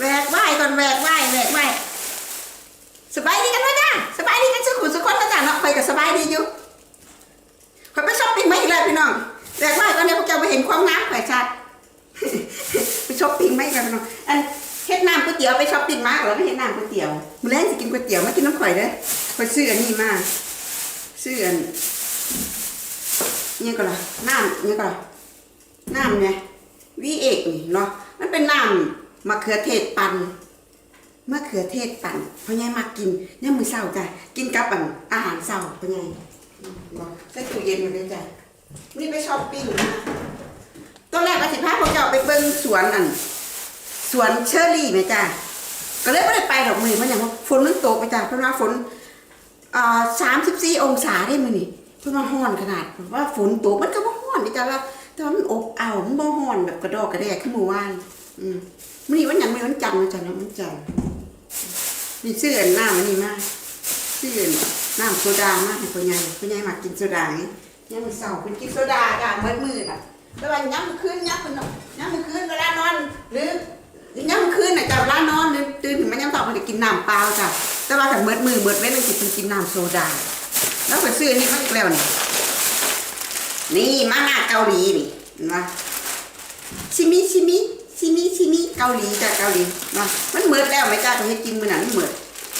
แหวกไหวก่อนแหวกไหวแหวกไหวสบายดีกันไหมจ้าสบายดีกันสุขุมสุขคนนะจ้าเนาะไปกับสบายดีอยู่ขอยไปช้อปปิ้งมาอีกแล้วพี่น้องแหวกไหวก่อนเนี่ยพวกเจ้าไปเห็นความงามข่อยชัดไปช้อปปิ้งมาอีกแล้วพี่น้องอันเฮ็ดน้ำก๋วยเตี๋ยวไปช้อปปิ้งมาแล้วไปเฮ็ดน้ำก๋วยเตี๋ยวมื้อแรกสิกินก๋วยเตี๋ยวไมากินน้ำข่อยเด้อข่อยซื้ออันนี้มาซื้ออันนี่ก็ล่ะน้ำนี่ก็ล่ะน้ำเนี่ยวีเอกนี่เนาะมันเป็นน้ำ มะเขือเทศปั่นมะเขือเทศปั่นเพราะไงมากินเนี่ยมือเช้าจ้ะกินกับอันอาหารเช้าเพราะไงบอกใส่ตู้เย็นมาเลยจ้ะนี่ไปช้อปปิ้งมาตอนแรกว่าสิพาพวกเจ้าไปเบิ่งสวนอันสวนเชอร์รี่ไหมจ้าก็เลยไม่ได้ไปดอกมือมันอย่างว่าฝนมันตกไปจ้าเพราะว่าฝนอ่าสามสิบสี่องศาได้มือนี่เพิ่นมาห้อนขนาดว่าฝนตกมันก็บ่ห้อนนี่จ้าว่าแต่ว่ามันอบอ้าวมันบ่ห้อนแบบกระดอกกระแดกขึ้นเมื่อวานอืม มื้อนี้วันหยังไมื้อวันจันทร์นะจ้ะเนาะวันจันทร์นี่ซื้ออันน้ำอันนี้มาซื้ออันน้ำโซดามาให้พ่อใหญ่พ่อใหญ่มากินโซดาไงยังมื้อเช้าเพิ่นกินโซดาจ้ามื้อมื้อน่ะแต่ว่าย้ำมื้อคืนย้ำมื้อย้ำมื้อคืนเวลานอน หรือย้ำคืนน่ะจ้ะเวลานนอนหรือตื่นขึ้นมาย้ำต่อมันจะกินน้ำเปล่าจ้ะแต่ว่าถ้าเบิดมือเบิดเว้นมันสิเป็นกินน้ำโซดา แล้วไปซื้อนนี้มาอีกแล้วนี่นี่มาหน้าเกาหลีนี่เห็นปะชิมิชิมิ ชิมิชิมิเกาหลีจ้ะเกาหลีเนาะมันเมิดแล้วไหมจ้ะที่ให้กินมื้อนั้นมันเมิด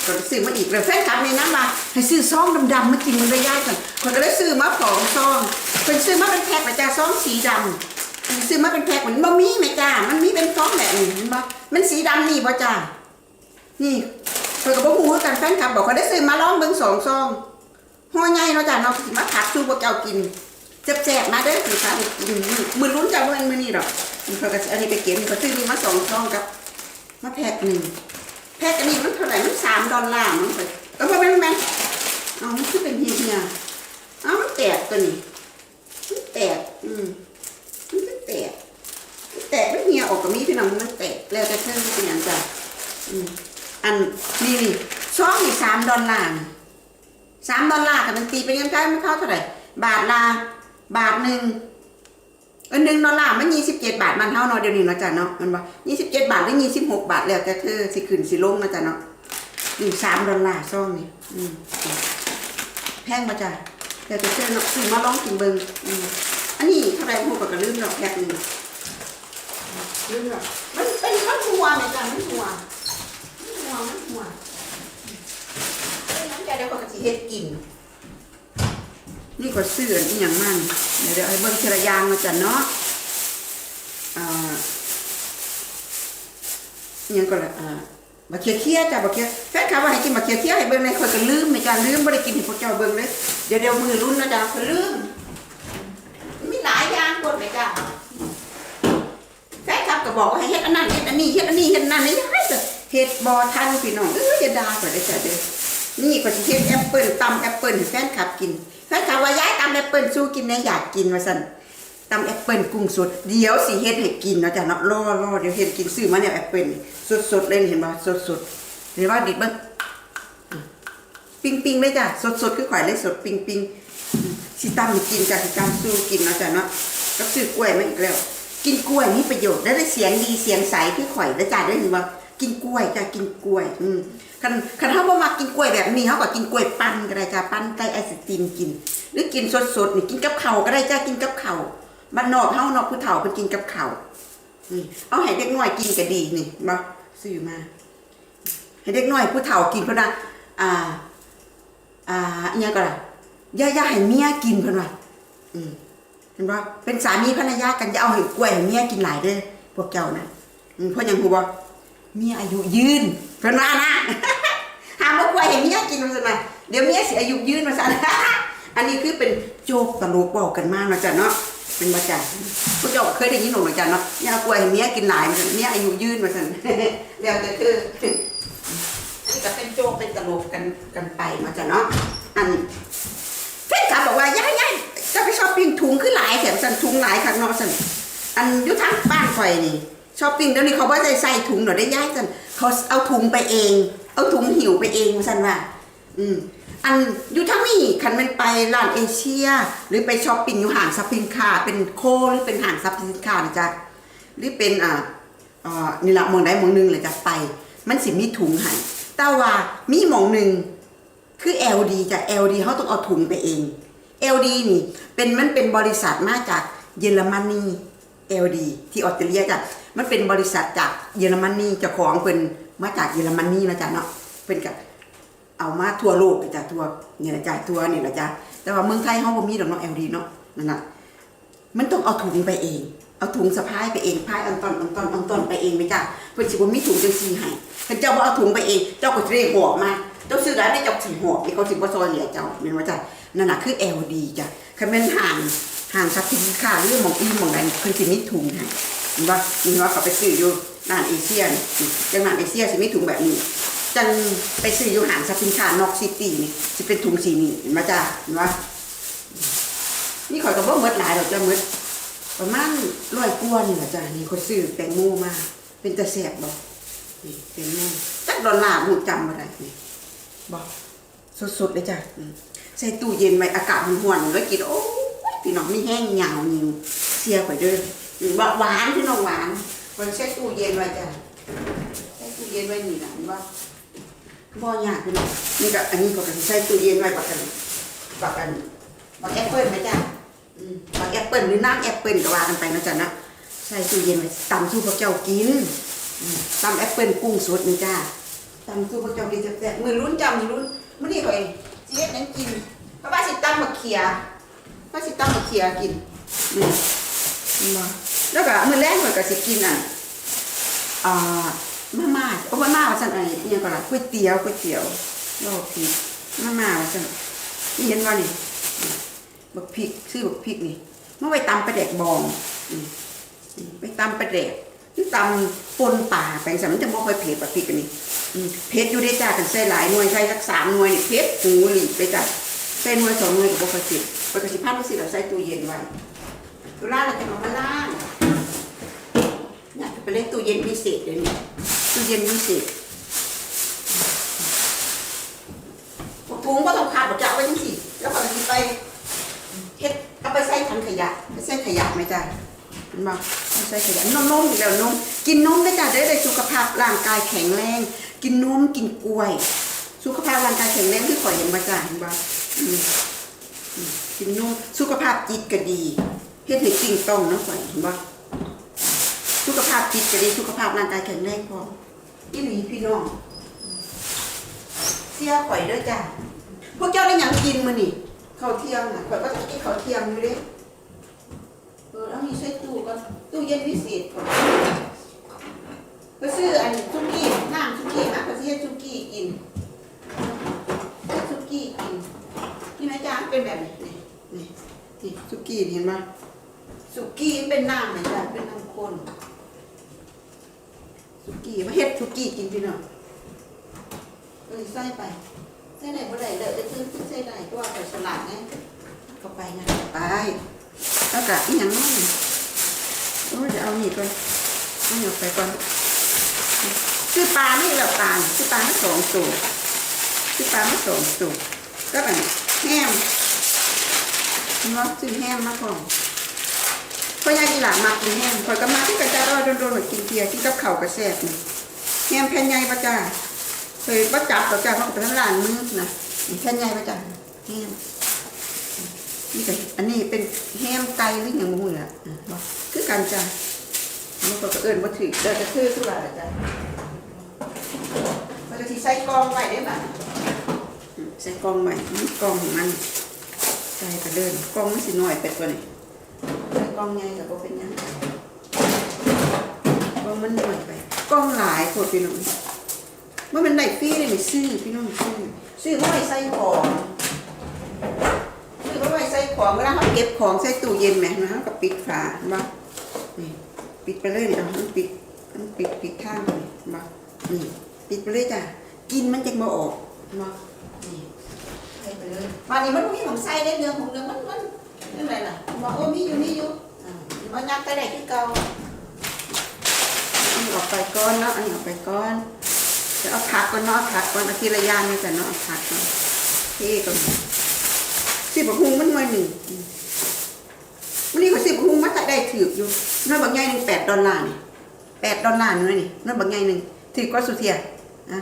ก็ซื้อมาอีกแล้วแฟนคลับในนั้นมาให้ซื้อซองดำๆมากินมันระยะกันคนก็เลยซื้อมาสองซองเป็นซื้อมาเป็นแพ็คมาจ้ะซองสีดำซื้อมาเป็นแพ็คเหมือนบะหมี่ไหมจ้ามันมีเป็นซองแบบนี้เห็นปะมันสีดำนี่บ่จ้านี่เพิ่นก็บ่ฮู้คือกันแฟนคลับบอกเขาได้ซื้อมาลองเบิ่งสองซองห่อใหญ่เนาะจ้าเนาะสิมาผัดสู่พวกเจ้ากินแซ่บๆมาเด้อสิค่ะกินมื้อลุ้นจ้ามื้อมื้อนี้ดอก นก็สิเอาอันนี้ไปเก็บเขาซื้อนี่มาสองซองกับมาแพ็คหนึ่งแพ็คอันนี้มันเท่าไหร่มัน3ดอลลาร์มันไปเออบ่แม่แม่เอามันคือเป็นเฮียๆเอามันแตกตัวนี้มันแตกอืมมันก็แตกแตกไม่เหี่ยออกกับมีพี่น้องมันแตกแล้วแต่เธอเป็นอย่างจ้ะอืมอันนี่นี่ช่องนี่สามดอลลาร์สามดอลลาร์กับมันตีเป็นเงินไทยมันเท่าเท่าไหร่บาทละบาทหนึ่ง เออหนึ่งดอลลาร์มันยี่สิบเจ็ดบาทมันเท่าเนาะเดี๋ยวนี้เนาะจ้ะเนาะมันบอกยี่สิบเจ็ดบาทหรือยี่สิบหกบาทแล้วแต่เธอสิขึ้นสิลงนาะจ้ะเนาะนี่สามดอลลาร์ช่องนี่อืมแพงมาจ้ะแล้วแต่เธอเนาะซื้อมาลองกินเบิ่งอืมอันนี้เท่าไรพูดกับลืมหรอกแบบนี้ลืมหรอมันเป็นมันหัวไหมจ๊ะมันหัวมันหัวมันหัวเป็นน้ำใจเดี๋ยวก็สิเฮ็ดกิน นี่ก็ซื้อนนี้อย่างมันเดี๋ยวเดี๋ยวให้เบิ่งทีละอยางมาจ้ะเนาะอ่ายังก็ละอ่าบะเคียเคียจ้ะบะเคียแฟนคลับว่าให้กินบะเคียเคียให้เบิ่งในคนก็ลืมไหมจ้ะลืมบ่ได้กินให้พวกเจ้าเบิ่งเลยเดี๋ยวเดี๋ยวมือรุ่นนะจ๊ะเขาลืมมีหลายอย่างกดเลยจ้ะแฟนคลับก็บอกว่าให้เฮ็ดอันนั้นเฮ็ดอันนี้เฮ็ดอันนี้เฮ็ดอันนั้นนี่ให้เฮ็ดบ่ทันพี่น้องเอ้ยอย่าด่าข่อยเลยจ้ะเด้อนี่ก็สิเฮ็ดแอปเปิ้ลตำแอปเปิ้ลให้แฟนคลับกิน แฟนคลับว่าย้ายตำแอปเปิลสู้กินแน่อยากกินว่าซั่นตำแอปเปิลกุ้งสดเดี๋ยวสิเฮ็ดให้กินเนาะจ้ะเนาะรอรอเดี๋ยวเฮ็ดกินซื้อมาเนี่ยแอปเปิลสดๆเลยเห็นบ่สดๆเห็นว่าดิบเบิ่งปิ้งๆเลยจ้ะสดๆคือข่อยเลยสดปิ้งๆสิตำกินจ้ะสิตำสู้กินเนาะจ้ะเนาะก็ซื้อกล้วยมาอีกแล้ว กินกล้วยมีประโยชน์และได้เสียงดีเสียงใสคือข่อยแล้วจ้ะได้ยินว่า กินกล้วยจ้ะกินกล้วย อืมคันคันเฮาบ่มักกินกล้วยแบบนี้เฮาก็กินกล้วยปั้นก็ได้จ้ะปั้นใส่ไอศกรีมกิน หรือกินสดๆนี่กินกับข้าวก็ได้จ้ะกินกับข้าวบ้านนอกเฮานอกผู้เฒ่าเพิ่นกินกับข้าวนี่เอาให้เด็กน้อยกินก็ดีนี่บ่ซื้อมา ให้เด็กน้อยผู้เฒ่ากินเพิ่นน่ะอ่า อ่าอหยังก็ล่ะอย่าอย่าให้เมียกินเพิ่นว่าอืมเห็นบ่เป็นสามีภรรยากันอย่าเอาให้กล้วยให้เมียกินหลายเด้อพวกเจ้านะอืมเพราะหยังฮู้บ่ เมียอายุยืนเพิ่นว่านะหามเอากล้วยให้เมียกินว่าซั่นน่ะเดี๋ยวเมียสิอายุยืนว่าซั่นอันนี้คือเป็นโจกตลกเว้ากันมาเนาะจ้ะเนาะเป็นบ่จ้ะพวกเจ้าเคยได้ยินหนูเนาะจ้ะเนาะย่าเอากล้วยให้เมียกินหลายว่าซั่นเมียอายุยืนว่าซั่นแล้วแต่คืออันนี้ก็เป็นโจกเป็นตลกกันกันไปเนาจ้ะเนาะอันแฟนคลับบอกว่ายายย้ายจะไปชอปปิ้งถุงคือหลายแถมสั่นถุงหลายข้างนอกสั่นอันยุทางบ้านข่อยนี่ ช้อปปิ้งเดี๋ยวนี้เขาว่าจะใส่ถุงหน่อยได้ย้ายสันเขาเอาถุงไปเอง เอาถุงหิวไปเองสันว่า อืมอันอยู่ทั้งนี้คันมันไปร้านเอเชีย หรือไปช้อปปิ้งอยู่ห้างสรรพสินค้าเป็นโคหรือเป็นห้างสรรพสินค้านะจ๊ะหรือเป็นอ่าอ่านี่ละมองใดหมองหนึงเลยจะไป มันสิมีถุงให้แต่ว่ามีมองหนึ่งคือ LD จะ LD เขาต้องเอาถุงไปเอง LD นี่เป็นมันเป็นบริษัทมาจากเยอรมนี LD ที่ออสเตรเลียจ้ะมันเป็นบริษัทจากเยอรมนีเจ้าของเป็นมาจากเยอรมนีนะจ๊ะเนาะเป็นกับเอามาทั่วโลกจ้ะทั่วเนี่ยนะจ้ะทั่วนี่แหละจ้ะแต่ว่าเมืองไทยเขาบ่มีดอกเนาะ LD เนาะนั่นน่ะมันต้องเอาถุงไปเอง เอาถุงสะพายไปเองพายอันตอนอันตอนอันตอนไปเองไปจ้ะเพิ่นสิบ่มีถุงจังซี่ให้เพิ่นเจ้าบ่เอาถุงไปเอง เจ้าก็สิได้หอบมาเจ้าซื้อได้ได้เจ้าสิหอบนี่เขาสิบ่ซอยเหลือเจ้าแม่นว่าจ้ะนั่นน่ะคือ LD จ้ะคันแม่นห่าง ห่างกับสินค้าหรือหมองอีหมองใดเพิ่นสิมีถุงให้เห็นบ่นี่ว่าเขาไปซื้ออยู่ร้านเอเชียจังร้านเอเชียสิมีถุงแบบนี้จังไปซื้ออยู่ห้างสรรพสินค้านอกซิตี้นี่สิเป็นถุงสีนี้เห็นบ่จ้ะเห็นบ่นี่ข่อยก็บ่หมดหลายดอกจ้ะหมดประมาณร้อยกว่านี่แหละจ้ะนี่ข่อยซื้อแตงโมมาเป็นตะแสบบ่นี่แตงโมจักดอลลาร์หมูจำบ่ได้นี่บ่สดๆเลยจ้ะใส่ตู้เย็นไว้อากาศมันร้อนๆแล้วกินโอ้ พี่น้องไมีแห้งยาวนิวเสียข่อยเด้ออืมหวานพี่น้องหวานข่อยใส่ตู้เย็นไว้จ้ะใส่ตู้เย็นไว้นี่น่ะเห็นบ่บ่ยากพี่น้องนี่ก็อันนี้ก็ก็สิใส่ตู้เย็นไว้ประกันประกันบักแอปเปิ้ลไหมจ๊ะบักแอปเปิ้ลหรือน้ำแอปเปิ้ลก็ว่ากันไปนะจ๊ะนะใส่ตู้เย็นไว้ตำสู้พวกเจ้ากินอืมตำแอปเปิ้ลกุ้งสดนี่จ้าตำสู้พวกเจ้ากินแซ่บๆมือลุ้นจ้ามือลุ้นมื้อนี้ข่อยสิเฮ็ดหยังกินเพราะว่าสิตำบักเขีย ว่าสิตำบักเขียกินนี่เห็นบ่แล้วก็มื้อแรกข่อยก็สิกินอะอ่ามาม่าโอ้มาม่าว่าซั่นไอ้อิหยังก็ล่ะก๋วยเตี๋ยวก๋วยเตี๋ยวรอผิดมาม่าว่าซั่นนี่เห็นบ่นี่บักพริกซื้อบักพริกนี่เมื่อไปตำปลาแดกบองอืมอืมไปตำปลาแดกที่ตำปนป่าแปลงสามมันจะบ่ค่อยเผ็ดบักพริกอันนี้อืมเผ็ดอยู่ได้จ้ากันใส่หลายหน่วยใส่สักสามหน่วยนี่เผ็ดหูหลีไปจ้ะใส่หน่วยสองหน่วยก็บ่ค่อยเผ็ดไปกระสิพันไปสิเราใส่ตู้เย็นไว้ตุลาเราจะเอามาล้างเนี่ยไปเล่นตู้เย็นพิเศษเดี๋ยวนี้ตู้เย็นพิเศษถุงก็ต้องขาดบอกจะเอาไว้จังสิแล้วก็สิไปเฮ็ดเอาไปใส่ถังขยะไปใส่ขยะไหมจ้ะเห็นบ่เอาใส่ขยะนมนมอีกแล้วนมกินนมได้จ้ะได้ได้สุขภาพร่างกายแข็งแรง กินนมกินกล้วย สุขภาพร่างกายแข็งแรงที่ข่อยเห็นมาจ้ะเห็นบ่อืมอืม กินนมสุขภาพจิตก็ดีเฮ็ดให้กิ่งต้องเนาะข่อยเห็นบ่สุขภาพจิตก็ดีสุขภาพร่างกายแข็งแรงพออีหลีพี่น้องเสียข่อยเด้อจ้ะพวกเจ้าได้หยังกินมื้อนี่ข้าวเที่ยงอะข่อยก็จะกินข้าวเที่ยงอยู่เด้เออแล้วมีใส่ตู้ก่อนตู้เย็นพิเศษก่อนไปซื้ออันซุกี้น้ำซุกี้นะไปซื้อซุกี้กินซื้อซุกี้กินนี่แม่จ้าเป็นแบบนี้นี่นี่นี่ซุกี้เห็ นไหมซุกี้เป็นน้ำไหมจ้าเป็นน้ำข้นซุกี้มาเฮ็ดซุกี้กินพี่น้องเออใส่ไปใส่ไหนบ่ได้เลยจะซื้อใส่ได้ตัวไปฉลาดไงเข้าไปนะไปแล้วก็อีหยังน้อยโอ้ยเดี๋ยวเอานี่ก่อนเอานี่ออกไปก่อนซื้อปลานี่แหละปลาซื้อปลามาสองตัวซื้อปลามาสองตัวก็แบบแห้ม เนาซื้อแห้มมาก่อนเพราะยายอีหลามากินแห้มคอยก็มาที่กระจายรอยโดนๆมากินเพียกินกับเข่ากระแซบนี่แห้มแผ่นใหญ่ปะจ้าเคยประจับประจับเขาก็ไปทั้งร้านมือนะแค่นไงประจับแฮมนี่ก็อันนี้เป็นแฮมไก่หรืออย่างมืออะอะคือกันจ้ะมันก็เอิญว่าถือเดินจะคือทุกอย่างจ้ะมันจะที่ใส่กองไว้ได้ป่ะอืมใส่กองไว้นี่กองของมัน ใส่ไปเดินกล่องมันสิหน้อยไปกว่านี้กล่องใหญ่กับเป็นยังกล่องมันหน้อยไปกล่องหลายโคตรพี่น้องเมื่อมันได้ฟรีเลยนี่ซื้อพี่น้องซื้อซื้อไว้ใส่ของซื้อไว้ใส่ของเวลาเขาเก็บของใส่ตู้เย็นไหมนะเขาก็ปิดฝาเห็นบ่นี่ปิดไปเลยนี่เอามันปิดมันปิดปิดข้างเลยเห็นบ่นี่ปิดไปเลยจ้ะกินมันจะมาออกเห็น บ่นี่ใส่ไปเลยวันนี้มันมีของใส่ได้เนื้อของเนื้อมันมันเรื่อะไรล่ะบอกโอ้มีอยู่มีอยู่อ่ามันยัดไปได้ที่เก่าอันออกไปก่อนเนาะอันออกไปก่อนจะเอาผักก่อนเนาะผักก่อนเอาทีละยางเนี่แต่เนาะผักก่อนเท่ก่อนสิบกหุงมันหน่หนึ่งมวันนี้ก็สิบกหุงมันจะได้ถืออยู่น้อยบางใหญ่หนึ่งแปดดอลลาร์นี่แปดดอลลาร์นี่นี่นั่นบางไงหนึ่งถือกว่าสุเทียนะ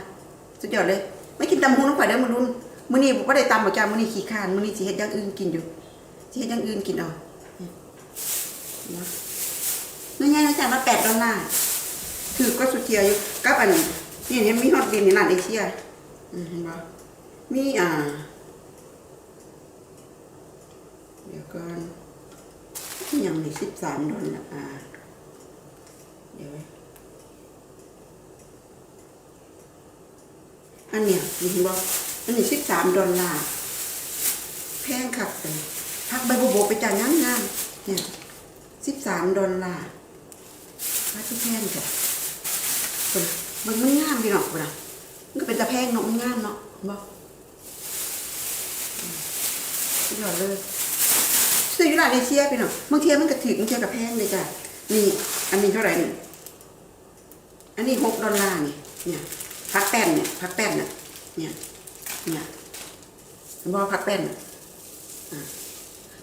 สุดยอดเลย ไม่กินตำหูน้องข่อยเด้อมื้อรุ่น มื้อนี้บ่ได้ตำบ่จ้ามื้อนี้ขี้ข้านมื้อนี้สิเฮ็ดอย่างอื่นกินอยู่สิเฮ็ดอย่างอื่นกินเอานะนั่นไงนะจ๊ะมาแปดดอลลาร์ถือกว่าสุเทียอยู่กับอันนี้นี่เห็นมีฮอตบินในร้านเอเชียอืมเห็นบ่มีอ่าเดี๋ยวก่อนยังมีสิบสามดอลลาร์อ่าเดี๋ยวไว้อันเนี้ยมีเห็นบ่ อันนี้สิบสามดอลลาร์แพงคักเลยพักใบบัวบกไปจ่ายงานงานเนี่ยสิบสามดอลลาร์พักที่แพงจ้ะคนมันมันงามดีเนาะคนน่ะมันก็เป็นตะแพงเนาะมันงามเนาะบอืมสุดยอดเลยซื้ออยู่ร้านเอเชียพี่น้องบางเทียมันก็ถึงบางเทียกับแพงเลยจ้ะนี่อันนี้เท่าไหร่นี่อันนี้หกดอลลาร์นี่เนี่ยพักแป้นเนี่ยพักแป้นน่ะเนี่ย เนี่ยเห็นบอกพักแป้น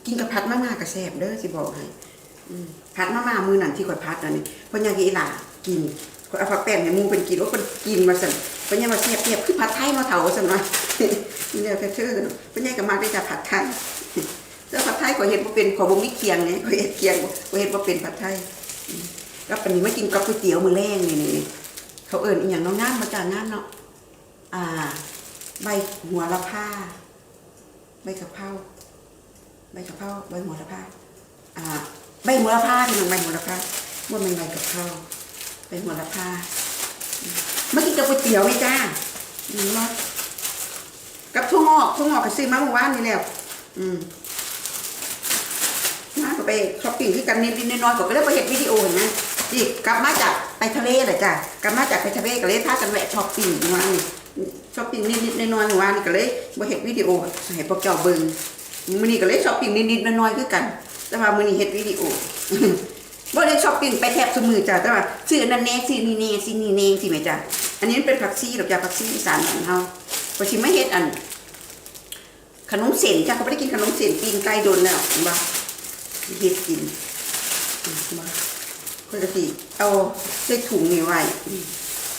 กินกับผัดมาม่ากับแซ่บเด้อสิบอกให้อืมผัดมาม่ามือหนั่นที่ข่อยพัดนั่นนี่เพราะยังกีหลากินข่อยเอาผักแป้นให้หมูเป็นกินว่าคนกินมาสั่นเพราะยังมาแซ่บเทียบคือผัดไทยมาเถาสั่นว่าเนี่ยกเชื่อเพราะยังก็มาได้จากผัดไทยเจ้าผัดไทยก็เห็นว่าเป็นขอบ่มีเคียงเนี่ยก็เห็นเคียงก็เห็นว่าเป็นผัดไทยแล้วปันนี้มากินกับก๋วยเตี๋ยวมื้อแรงนี่นี่เขาเอิ้นอีหยังน้องงานมาจากงานเนาะอ่า ใบหัวละผ้า ใบกะเพราใบกะเพราใบหัวละผ้าอ่าใบหัวละผ้านี่มันใบหัวละผ้าว่ามันใบกะเพราใบหัวละผ้าอืมมากินกับก๋วยเตี๋ยวนี่จ้าอืมเนาะกับทุ่งงอกทุ่งงอกก็ซื้อมาเมื่อวานนี่แล้วอืมมาก็ไปช้อปปิ้งที่กันนิดๆน้อยๆก็ไปเล่นไปเห็นวิดีโอเห็นไหมนี่กลับมาจากไปทะเลเหรอจ้ะกลับมาจากไปทะเลก็เลยพากันแวะช้อปปิ้งมานี่ ช้อปปิ้งนิดๆน้อยๆว่านี่ก็เลยบ่เห็นวิดีโอให้พวกเจ้าเบิ่งมื้อนี้ก็เลยช้อปปิ้งนิดๆน้อยๆคือกัน แต่ว่ามื้อนี้เฮ็ดวิดีโอบ่ได้ช้อปปิ้งไปแทบทุกมื้อจ้ะแต่ว่าซื้ออันนั้นแน่ซื้อนี่แน่ซื้อนี่แน่สิแม่จ้ะอันนี้เป็นผักชีดอกจ้ะผักชีอีสานบ้านเฮาบ่สิมาเฮ็ดอัน ขนมเส้นจ้ะเขาบ่ได้กินขนมเส้นปิ้งไก่โดนแล้วบ่เฮ็ดกินมาเพื่อสิเอาใส่ถุงนี่ไว้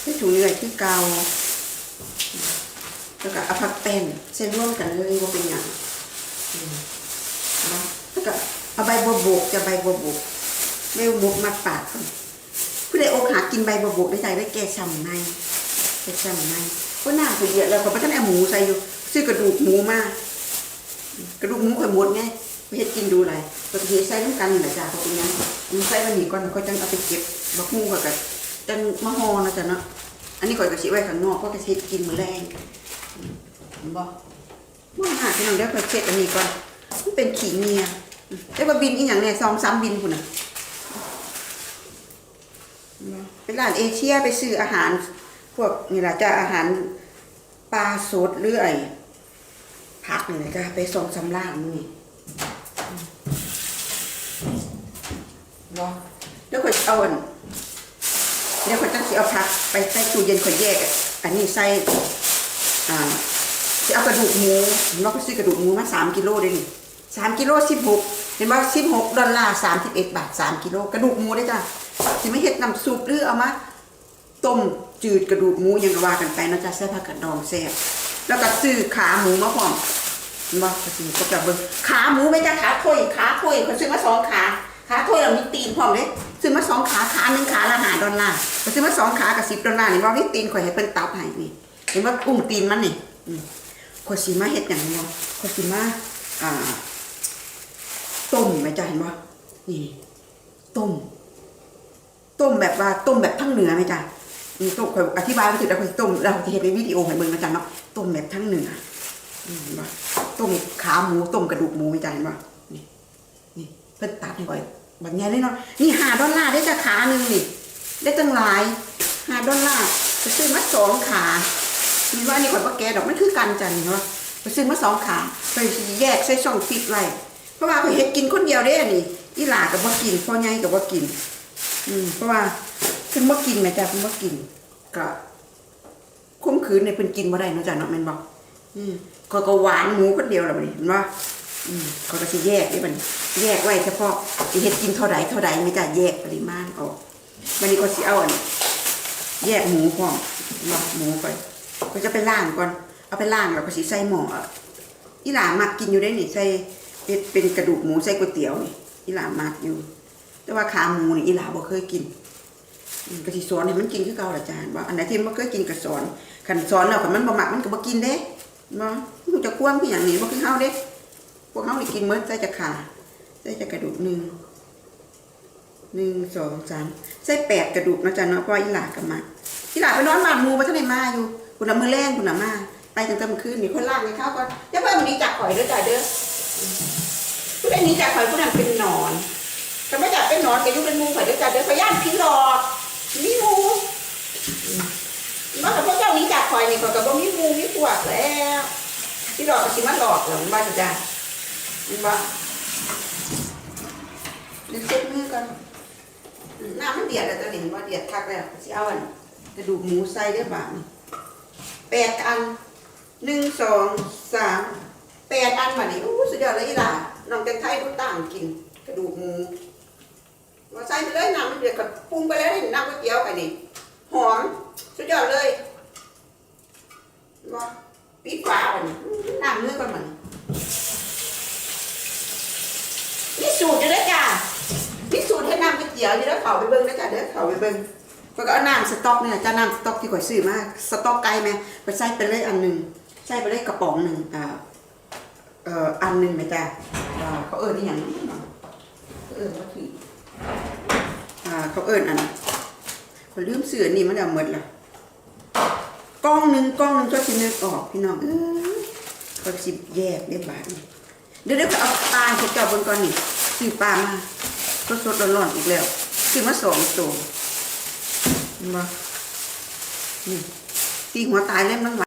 ใส่ถุงนี่ไว้คือเกา แล้วก็เอาผักแป้นใส่ร่วมกันเลยว่าเป็นหยังอืมนะแล้วก็เอาใบบัวบกจะใบบัวบกใบบัวบกมาปาดก่อนผู้ใดอกหักกินใบบัวบกได้ใจได้แก่ช้ำในแก่ช้ำในก็น่าจะเยอะแล้วเขาไม่ต้องเอาหมูใส่อยู่ซื้อกระดูกหมูมากระดูกหมูข่อยหมดไงไปเฮ็ดกินดูไรปกติใส่น้ำกันนี่แหละจ้าเขาเป็นหยังมันใส่วันนี้ก่อนเขาจังเอาไปเก็บบักหมูข่อยก็จังมะฮอนะจ๊ะเนาะ อันนี้ข่อยก็สิไว้ข้างนอกเพราะก็สิเฮ็ดกินมือแรงอืมเห็นบ่หาพี่น้องเดี๋ยวข่อยเช็ดอันนี้ก่อนมันเป็นขี้เมียอืมแต่ว่าบินอีหยังเนี่ยสองสามบินพุ่นน่ะเป็นร้านเอเชียไปซื้ออาหาร พวกนี่แหละจ้าอาหารปลาสดหรือไอ้พักนี่นะจะไปส่งสำรางนี่เนาะเดี๋ยวข่อยเอาอัน เดี๋ยวข่อยจะสิเอาพักไปใส่ตู้เย็นข่อยแยก อันนี้ใส่อ่าจะเอากระดูกหมูเราก็ซื้อกระดูกหมูมาสามกิโลเด้นี่สามกิโลสิบหกเห็นว่าสิบหกดอลลาร์สามสิบเอ็ดบาทสามกิโลกระดูกหมูได้จ้ะสิไม่เฮ็ดน้ำซุปหรือเอามาต้มจืดกระดูกหมูยังกว่ากันไปนะจ๊ะใส่ผักกระดองแซ่บแล้วก็ซื้อขาหมูมาพร้อมเห็นบ่ก็สิก็จะเบิ่งขาหมูไม่จ้ะขาถ้วยขาถ้วยเขาซื้อมาสองขา ขาถ้วยเรามีตีนพร้อมเด้ซื้อมาสองขาขาหนึ่งขาละห้าดอลลาร์ก็ซื้อมาสองขากับสิบดอลลาร์นี่บ่มีตีนข่อยให้เพิ่นตับให้นี่เห็นว่าอุ้งตีนมันนี่ข่อยสิมาเฮ็ดหยังนี้บ่ข่อยสิมาอ่าต้มไหมจ้ะเห็นบ่นี่ต้ม ต้มแบบว่าต้มแบบทั้งเหนือไหมจ๊ะอืมต้มข่อยอธิบายไปถึงแล้วข่อยต้มเราจะเห็นในวิดีโอให้เบิ่งนะจ๊ะเนาะต้มแบบทั้งเหนืออืมเห็นบ่ต้มขาหมูต้มกระดูกหมูไหมจ๊ะเห็นบ่นี่นี่ เพิ่นตัดให้ไว้แบบนี้เลยเนาะนี่หาดอลลาร์ได้จ้ะขาหนึ่งนี่ได้ตั้งหลายหาดอลลาร์ไปซื้อมาสองขามีว่านนี้ข่อยบ่แกดอกมันคือกันจันเนาะไปซื้อมาสองขาไปแยกใส่ช่องฟิตไว้เพราะว่าข่อยเฮ็ดกินคนเดียวเด้นนี้อีหลาก็บ่กินพ่อใหญ่ก็บ่กิน อืมเพราะว่าเพิ่นบ่กินแม่จ้ะเพิ่นบ่กินก็ข่มขืนในเพิ่นกินบ่ได้เนาะจ้ะเนาะแม่นบ่อืมก็ก็หวานหมูคนเดียวล่ะบัดนี้เห็นบ่อืม เขาก็สิแยกได้บัดนี้แยกไว้เฉพาะสิเฮ็ดกินเท่าใดเท่าใดแม่จ้ะแยกปริมาณออกวันนี้ก็สิเอาอันแยกหมูพร้อมเนาะหมูก่อนก็จะไปล่างก่อนเอาไปล่างแล้วก็สิใส่หม้ออะอีหลามักกินอยู่ได้นี่ใส่เป็นเป็นกระดูกหมูใส่ก๋วยเตี๋ยวนี่อีหลามักอยู่ แต่ว่าขาหมูนี่อีหลาบ่เคยกินก็สิสอนให้มันกินคือเก่าล่ะจานว่าอันไหนที่มันเคยกินก็สอนคันสอนแล้วคันมันบ่มักมันก็บ่กินเด้บ่มันจะกวางคือหยังนี่บ่คือเฮาเด้ วกเฮานี่กินหมดใส่จะขาใส่จะกระดูกหนึ่งหนึ่งสองสามใส่แปดกระดูกนะจ๊ะเนาะเพราะว่าอีหลากับมาอีหลาไปนอนบ้านมูมาท่านไหนมาอยู่คุณน่ะมือแรงคุณน่ะมาไปตั้งแต่เมื่อคืนนี่คนล่างให้ข้าวก่อนอย่าเพิ่มนี้จากข่อยเด้อจ้ะเด้อผู้ใดนี้จากข่อยผู้นั้นเป็นหนอนก็ไม่อยากเป็นหนอนก็อยู่เป็นมูข่อยเด้อจ้ะเด้อข่อยย่านผีหลอกมีมูอืมากพวกเจ้านี้จากข่อยนี่ข่อยก็บ่มีมูมีพวกแล้วผีหลอกก็สิมาหลอกแล้วมันว่าจ้ะ จ้ะมันว่าเดี๋ยวเช็ดมือก่อนน้ำมันเดือดแล้วตอนนี้ว่าเดือดคักแล้วสิเอาอันกระดูกหมูใส่เรียบบาทนี่แปดอันหนึ่งสองสามแปดอันมานี่โอ้สุดยอดเลยอีหล่ะน้องแตงไทยผู้ต่างกิน กระดูกหมูว่าใส่ไปเลยน้ำมันเดือดก็ปรุงไปแล้วนี่น้ำก๋วยเตี๋ยวกันนี่หอมสุดยอดเลยว่าปิดฝาอันนี้น้ำเนื้อก่อนมัน นี่สูตรอยู่แล้วจ้าพิสูจน์ให้น้ำก๋วยเตี๋ยวอยู่แล้วเขาไปเบิ้งนะจ๊ะเด้อเขาไปเบิ้งก็เอาน้ำสต๊อกเนี่ยจ้าน้ำสต๊อกที่ข่อยซื้อมาสต๊อกไก่ไหมไปใส่ไปเลยอันหนึ่งใส่ไปเลยกระป๋องหนึ่งอ่าเอ่ออันหนึ่งไหมจ้าอ่าเขาเอิญนี่อย่างนี้เนาะเขาเอิญว่าถืออ่าเขาเอิญอันเขาลืมเสือนี่มันเอาหมดละกล้องหนึ่งกล้องหนึ่งก็สินึกออกพี่น้องเออเขาสิแยกได้บาท เดี๋ยวเดี๋ยวเอาปลาให้เจ้าบนก่อนนี่ซื้อปลามาก็สดร้อนๆอีกแล้วซื้อมาสองตัวมานี่ตีหัวตายเลยมันหวาน